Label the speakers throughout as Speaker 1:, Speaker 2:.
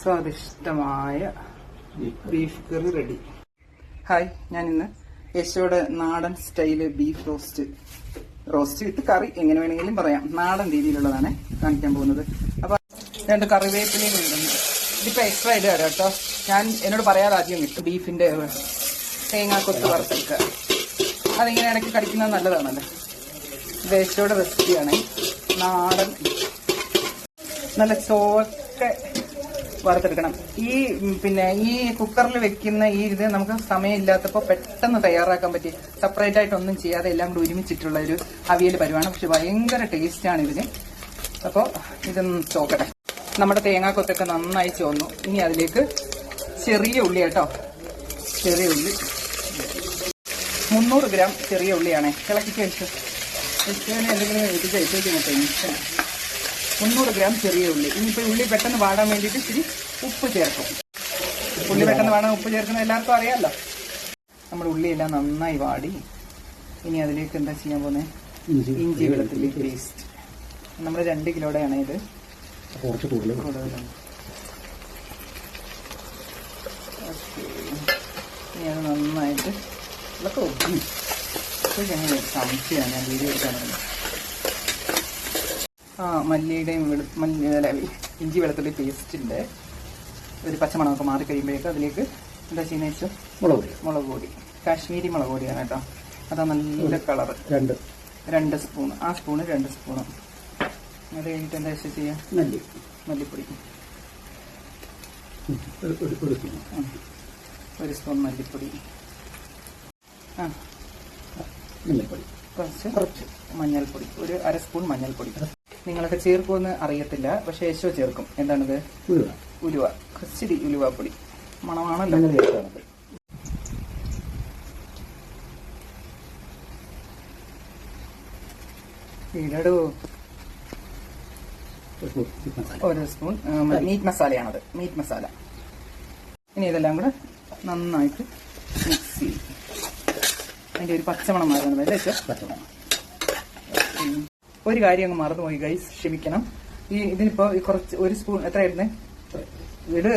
Speaker 1: സ്വാദിഷ്ടമായ ബീഫ് കറി ready hi ഞാൻ ഇന്ന് യശോയുടെ നാടൻ style beef roast roast with curry എങ്ങനെ വേണമെങ്കിലും പറയാം. നാടൻ രീതിയിലുള്ളതാണ് കാണിക്കാൻ പോകുന്നത്. അപ്പൊ രണ്ട് കറിവേപ്പിലയും ഇടുന്നു ഇതിപ്പോ എക്സ്ട്രാ ഇടുക കേട്ടോ. ഞാൻ എന്നോട് പറയാതെ ആദ്യം കിട്ടും ബീഫിന്റെ തേങ്ങാക്കൊത്ത് വറുത്തെടുക്കുക അതിങ്ങനെ ഇടയ്ക്ക് കടിക്കുന്നത് നല്ലതാണല്ലോ. ദേശയുടെ റെസിപ്പിയാണ് നാടൻ. നല്ല ചോക്കെ വറുത്തെടുക്കണം ഈ പിന്നെ ഈ കുക്കറിൽ വെക്കുന്ന ഈ ഇത് നമുക്ക് സമയമില്ലാത്തപ്പോൾ പെട്ടെന്ന് തയ്യാറാക്കാൻ പറ്റി സെപ്പറേറ്റ് ആയിട്ട് ഒന്നും ചെയ്യാതെ എല്ലാം കൂടി ഒരുമിച്ചിട്ടുള്ള ഒരു അവിയൽ പരിവാണ് പക്ഷെ ഭയങ്കര ടേസ്റ്റാണ് ഇതിന് അപ്പോൾ ഇതൊന്ന് ചോക്കട്ടെ നമ്മുടെ തേങ്ങാക്കൊത്തൊക്കെ നന്നായി ചോന്നു ഇനി അതിലേക്ക് ചെറിയ ഉള്ളി കേട്ടോ ചെറിയ ഉള്ളി മുന്നൂറ് ഗ്രാം ചെറിയ ഉള്ളിയാണേ ഇളക്കി കഴിച്ചു എന്തെങ്കിലും ഇത് കഴിച്ചു ടെൻഷൻ മുന്നൂറ് ഗ്രാം ചെറിയ ഉള്ളി. ഇനിയിപ്പോൾ ഉള്ളി പെട്ടെന്ന് വാടാൻ വേണ്ടിയിട്ട് ഇച്ചിരി ഉപ്പ് ചേർക്കും. ഉള്ളി പെട്ടെന്ന് വാടാൻ ഉപ്പ് ചേർക്കുന്നത് എല്ലാവർക്കും അറിയാമല്ലോ നമ്മുടെ ഉള്ളിയെല്ലാം നന്നായി വാടി. ഇനി അതിലേക്ക് എന്താ ചെയ്യാൻ പോകുന്നത് ഇഞ്ചി. വെള്ളത്തിൽ പേസ്റ്റ്. നമ്മൾ രണ്ട് കിലോടെയാണ് ഇത്.
Speaker 2: കുറച്ച് കൂടുതൽ
Speaker 1: കൂടുതലാണ്. ഇനി അത് നന്നായിട്ട് ഇതൊക്കെ എങ്ങനെ സംശയമാണ് ഞാൻ വീഡിയോ എടുക്കാൻ മല്ലിയുടെയും വെളു മല്ലി അല്ല ഇഞ്ചി വെളുത്തുള്ളി പേസ്റ്റിന്റെ ഒരു പച്ചമണമൊക്കെ മാറി കഴിയുമ്പോഴേക്കും അതിലേക്ക് എന്താ ചെയ്യുന്നത് വെച്ചാൽ
Speaker 2: മുളക് പൊടി.
Speaker 1: മുളക് പൊടി. കാശ്മീരി മുളക് പൊടിയാണ് കേട്ടോ. അതാ നല്ല കളർ
Speaker 2: രണ്ട്.
Speaker 1: രണ്ട് സ്പൂൺ ആ സ്പൂണ് രണ്ട് സ്പൂണ് അത് കഴിഞ്ഞിട്ട് എന്താ വെച്ചാൽ ചെയ്യാം?
Speaker 2: മല്ലി.
Speaker 1: മല്ലിപ്പൊടി.
Speaker 2: സ്പൂൺ
Speaker 1: ഒരു സ്പൂൺ മല്ലിപ്പൊടി. ആ.
Speaker 2: മല്ലിപ്പൊടി
Speaker 1: കുറച്ച്
Speaker 2: കുറച്ച്.
Speaker 1: മഞ്ഞൾപ്പൊടി. ഒരു അര സ്പൂൺ മഞ്ഞൾപ്പൊടി. നിങ്ങളൊക്കെ ചേർക്കുമെന്ന് അറിയത്തില്ല. പക്ഷെ യശോ ചേർക്കും. എന്താണിത്?
Speaker 2: ഉലുവ.
Speaker 1: ഉലുവ. കുറച്ചിരി ഉലുവാപ്പൊടി മണമാണല്ലോ. ഇടടോ.
Speaker 2: ഒരു സ്പൂൺ
Speaker 1: മീറ്റ് മസാലയാണത് മീറ്റ് മസാല ഇനി ഇതെല്ലാം കൂടെ നന്നായിട്ട് മിക്സ് ചെയ്യും. അതിന്റെ ഒരു പച്ചമണം മാറുന്നത് അല്ലേ യശോ? ഒരു കാര്യം അങ്ങ് മറന്നുപോയി ഗൈസ് ക്ഷമിക്കണം. ഈ ഇതിനിപ്പോ കുറച്ച് ഒരു സ്പൂൺ എത്ര ഇത് ഇട്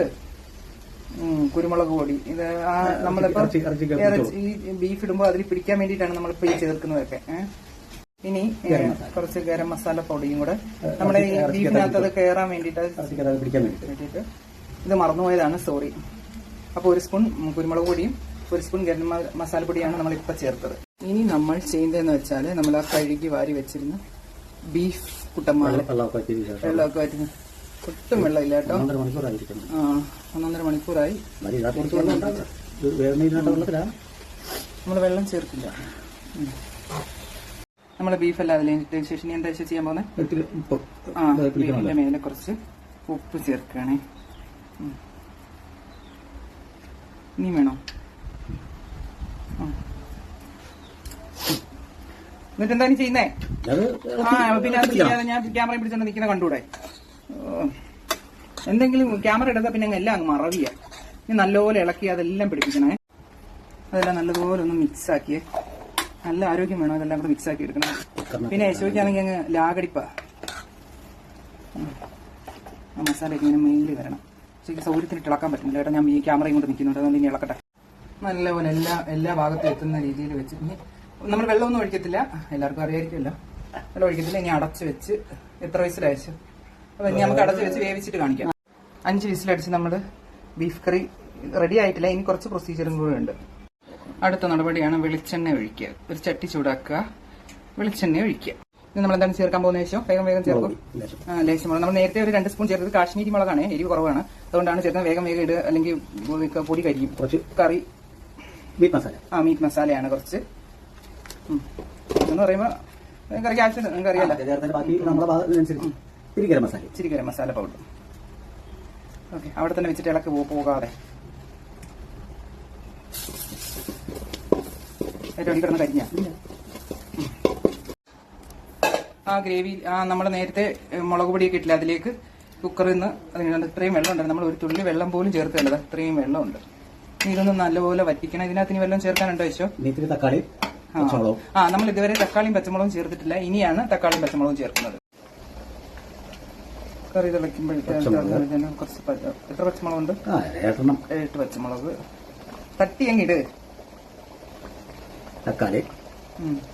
Speaker 1: കുരുമുളക് പൊടി. ഇത് ആ നമ്മളിപ്പോ ഈ ബീഫ് ഇടുമ്പോൾ അതിൽ പിടിക്കാൻ വേണ്ടിയിട്ടാണ് നമ്മളിപ്പോ ഈ ചേർക്കുന്നതൊക്കെ. ഇനി. കുറച്ച് ഗരം മസാല പൊടിയും കൂടെ നമ്മുടെ ഈ ബീഫിനകത്ത് അത് കയറാൻ വേണ്ടിയിട്ട് ഇത് മറന്നുപോയതാണ് സോറി അപ്പോൾ ഒരു സ്പൂൺ കുരുമുളക് പൊടിയും ഒരു സ്പൂൺ ഗരം മസാല പൊടിയാണ് നമ്മൾ ഇപ്പൊ ചേർത്തത്. ഇനി നമ്മൾ ചെയ്യുന്നതെന്ന് വെച്ചാൽ നമ്മൾ ആ കഴുകി വാരി വെച്ചിരുന്ന ബീഫ് കുട്ടന്മാർ
Speaker 2: വെള്ളം- വെള്ളമൊക്കെ
Speaker 1: വറ്റുന്നു ഒട്ടും വെള്ളമില്ല കേട്ടോ.
Speaker 2: ഒന്നര മണിക്കൂറായിരിക്കണം
Speaker 1: ആ ഒന്നൊന്നര മണിക്കൂറായി. നമ്മൾ വെള്ളം ചേർക്കില്ല. നമ്മൾ ബീഫ് എല്ലാം അതിലിട്ടതിന് ശേഷം ഇനി എന്താ ചെയ്യാൻ പോകുന്നത് ആ ബീഫിന്റെ മേലെ കുറച്ച് ഉപ്പ് ചേർക്കുകയാണേ. ഇനി വേണോ? എന്നിട്ട് എന്താ നീ ചെയ്യുന്നേ? ആ പിന്നെ അത് ചെയ്യാതെ ഞാൻ ക്യാമറ പിടിച്ചോണ്ട് നിൽക്കുന്ന കണ്ടൂടെ? എന്തെങ്കിലും ക്യാമറ എടുത്താൽ പിന്നെ അങ്ങ് എല്ലാം അങ്ങ് മറവിയ. ഇനി നല്ലപോലെ ഇളക്കി അതെല്ലാം പിടിപ്പിക്കണേ. അതെല്ലാം നല്ലതുപോലെ ഒന്ന് മിക്സ് ആക്കിയേ. നല്ല ആരോഗ്യം വേണം അതെല്ലാം കൂടെ മിക്സ് ആക്കി എടുക്കണം. പിന്നെ യശോയ്ക്കാണെങ്കിൽ അങ്ങ് ലാഗടിപ്പാ. ആ മസാലയൊക്കെ ഇങ്ങനെ മെയിൻലി വരണം. ശരിക്കും സൗകര്യത്തിന് ഇളക്കാൻ പറ്റില്ല കേട്ടോ. ഞാൻ ഈ ക്യാമറയും കൊണ്ട് നിൽക്കുന്നുണ്ട്. അതുകൊണ്ട് ഇനി ഇളക്കട്ടെ. നല്ലപോലെ എല്ലാ എല്ലാ ഭാഗത്തും എത്തുന്ന രീതിയിൽ വെച്ച് ഇനി നമ്മൾ വെള്ളമൊന്നും ഒഴിക്കത്തില്ല. എല്ലാവർക്കും അറിയായിരിക്കുമല്ലോ. വെള്ളം ഒഴിക്കത്തില്ല. ഇനി അടച്ചു വെച്ച് എത്ര വയസ്സിലയച്ചു? അപ്പൊ ഇനി നമുക്ക് അടച്ചു വെച്ച് വേവിച്ചിട്ട് കാണിക്കാം. അഞ്ച് വിസിലടിച്ച് നമ്മൾ ബീഫ് കറി റെഡി ആയിട്ടില്ല. ഇനി കുറച്ച് പ്രൊസീജിയറും കൂടെ ഉണ്ട്. അടുത്ത നടപടിയാണ് വെളിച്ചെണ്ണ ഒഴിക്കുക. ഒരു ചട്ടി ചൂടാക്കുക. വെളിച്ചെണ്ണ ഒഴിക്കുക. ഇനി നമ്മൾ എന്താണ് ചേർക്കാൻ പോകുന്ന ശേഷം വേഗം വേഗം ചേർക്കും.
Speaker 2: ലേശം.
Speaker 1: മുളക്. നമ്മൾ നേരത്തെ ഒരു രണ്ട് സ്പൂൺ ചേർത്തത് കാശ്മീരി മുളകാണ്. എരിവ് കുറവാണ്. അതുകൊണ്ടാണ് ചേർക്കുന്നത്. വേഗം വേഗം ഇടുക അല്ലെങ്കിൽ പൊടി കരിയും.
Speaker 2: കുറച്ച്
Speaker 1: കറി.
Speaker 2: മീറ്റ് മസാല
Speaker 1: ആ മീറ്റ് മസാലയാണ് കുറച്ച്. എന്ന് പറയുമ്പോൾ കറിക്ക് ആവശ്യം നിങ്ങൾക്ക് അറിയാലോ?
Speaker 2: ബാക്കി നമ്മുടെ ഭാഗത്തിനനുസരിച്ച് ഇത്തിരി ഗരം മസാല.
Speaker 1: ഇച്ചിരി ഗരം മസാല പൗഡർ ഓക്കെ അവിടെ തന്നെ വെച്ചിട്ട് ഇളക്ക് പോകാതെ. ഏറ്റവും കിടന്ന് കരിഞ്ഞ. ആ ഗ്രേവി ആ നമ്മൾ നേരത്തെ മുളക് പൊടിയൊക്കെ ഇട്ടില്ല അതിലേക്ക്? കുക്കറിൽ നിന്ന് അതിനകത്ത് ഇത്രയും വെള്ളം ഉണ്ട് നമ്മൾ ഒരു തുള്ളി വെള്ളം പോലും ചേർത്തില്ലത് ഇത്രയും വെള്ളമുണ്ട്. ഇതൊന്നും നല്ലപോലെ വറ്റിക്കണം. ഇതിനകത്ത് ഇനി വെള്ളം ചേർക്കാനുണ്ടോ യശോ
Speaker 2: തക്കാളി. പച്ചമുളകും.
Speaker 1: ആ നമ്മൾ ഇതുവരെ തക്കാളിയും പച്ചമുളകും ചേർത്തിട്ടില്ല. ഇനിയാണ് തക്കാളിയും പച്ചമുളകും ചേർക്കുന്നത്. കറി തിളയ്ക്കുമ്പോഴത്തേക്കും. കുറച്ച് എത്ര പച്ചമുളകുണ്ട്? എട്ട് പച്ചമുളക്. തട്ടി അങ്ങിട്
Speaker 2: തക്കാളി.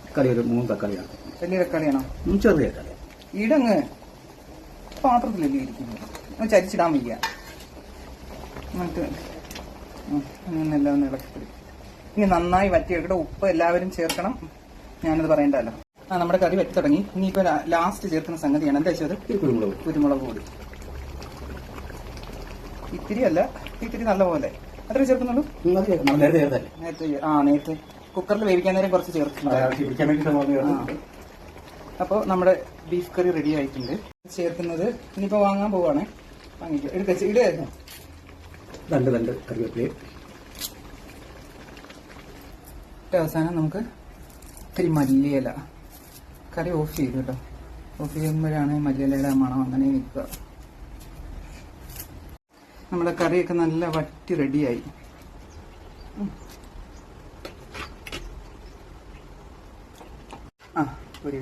Speaker 2: തക്കാളി ഒരു മൂന്ന് തക്കാളിയാണ്
Speaker 1: വലിയ തക്കാളിയാണോ?
Speaker 2: ചെറിയ തക്കാളി.
Speaker 1: ഇടങ്ങ്. പാത്രത്തിലല്ലേ ഇരിക്കുന്നത്? ചരിച്ചിടാൻ വയ്യ. എന്നിട്ട് എല്ലാം ഒന്ന് ഇളക്കി പിടിക്കും. ഇനി നന്നായി വറ്റിയെടുക്കട്ടെ. ഉപ്പ് എല്ലാവരും ചേർക്കണം. ഞാനത് പറയണ്ടല്ലോ. ആ നമ്മുടെ കറി വറ്റി തുടങ്ങി. ഇനിയിപ്പോ ലാസ്റ്റ് ചേർക്കുന്ന സംഗതിയാണ്. എന്താ വെച്ചത്
Speaker 2: കുരുമുളക്.
Speaker 1: കുരുമുളക് പൊടി. ഇത്തിരി അല്ല ഇത്തിരി നല്ല പോലെ. അത്ര ചേർക്കുന്നുള്ളൂ?
Speaker 2: നേരത്തെ
Speaker 1: ആ നേരത്തെ. കുക്കറിൽ വേവിക്കാൻ നേരം കുറച്ച് ചേർക്കുന്നുണ്ട് അപ്പോൾ നമ്മുടെ ബീഫ് കറി റെഡി ആയിട്ടുണ്ട്. ചേർക്കുന്നത് ഇനിയിപ്പോൾ വാങ്ങാൻ പോവാണ്. വാങ്ങിക്കോ. എടുക്ക ഇടുക
Speaker 2: രണ്ട് രണ്ട് കറിവേപ്പിലയും.
Speaker 1: അവസാനം നമുക്ക് ഇത്തിരി മല്ലിയില. കറി ഓഫ് ചെയ്തു കേട്ടോ ഓഫ് ചെയ്യുമ്പോഴാണ് മല്ലിയിലയുടെ മണം അങ്ങനെ നിൽക്കുക നമ്മുടെ കറിയൊക്കെ നല്ല വറ്റി റെഡിയായി ആ ഒരു